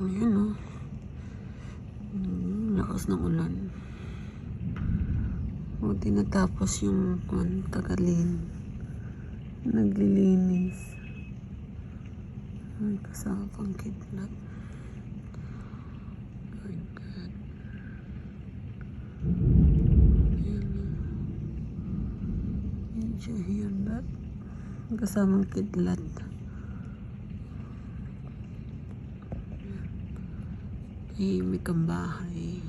Ayan o. Hmm, lakas ng ulan. Buti natapos yung kwan, tagalin. Naglilinis. Ay, kasama pang kidnap. Ayan o. Did you hear that? Kasamang kidlat. Tahimik ang bahay.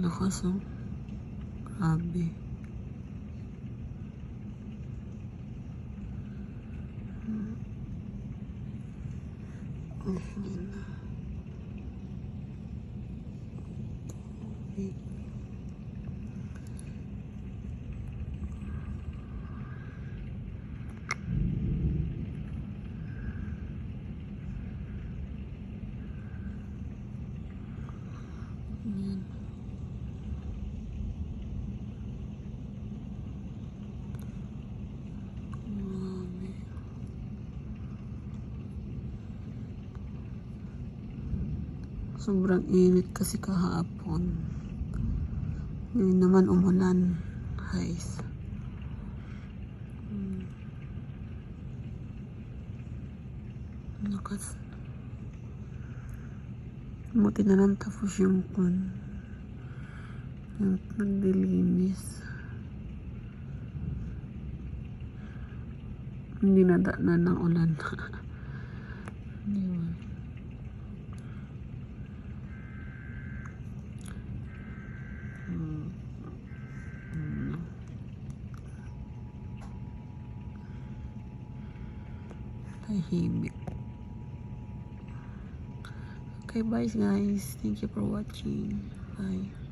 Lakas oh. Grabe. Oh, yun na. Wait. Yan. Grabe. Sobrang init kasi kahapon. Ngayon naman umulan. Guys. Hmm. Lakas. Buti na lang tapos yung kun. Yung naglilinis. Hindi na na ng ulan. Hindi? Hmm. Hmm. Tahimik. Okay, bye guys. Thank you for watching. Bye.